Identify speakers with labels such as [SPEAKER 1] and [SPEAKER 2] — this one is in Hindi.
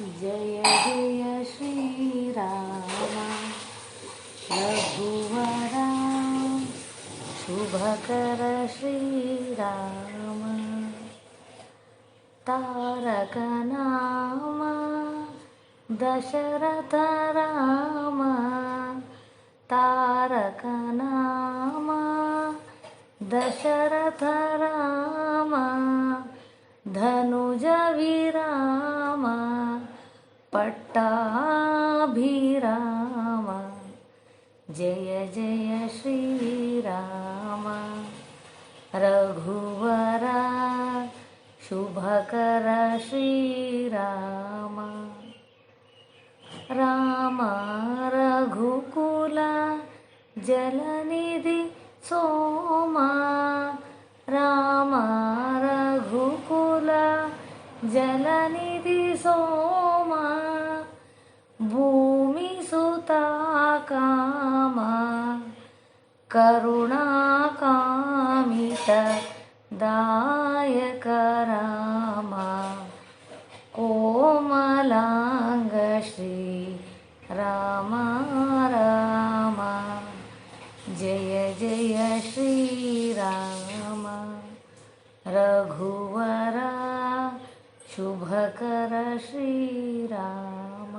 [SPEAKER 1] जय जय श्रीराम। रघुवरा शुभकर श्रीराम। तारक नाम, दशरथ राम। तारक नाम, दशरथ राम। धनुज विराम। पट्टाभिराम। जय जय श्रीराम। रघुवरा, शुभकर श्रीराम। राम, रघुकुला, जलनिधि सोमा। राम, रघुकुला, जलनिधि सोमा। भूमिसुता कामा करुणाकामित दायक रामा कोमलाङ्ग श्री राम राम जय जय, श्रीराम, रघुवरा, शुभकर, श्रीराम।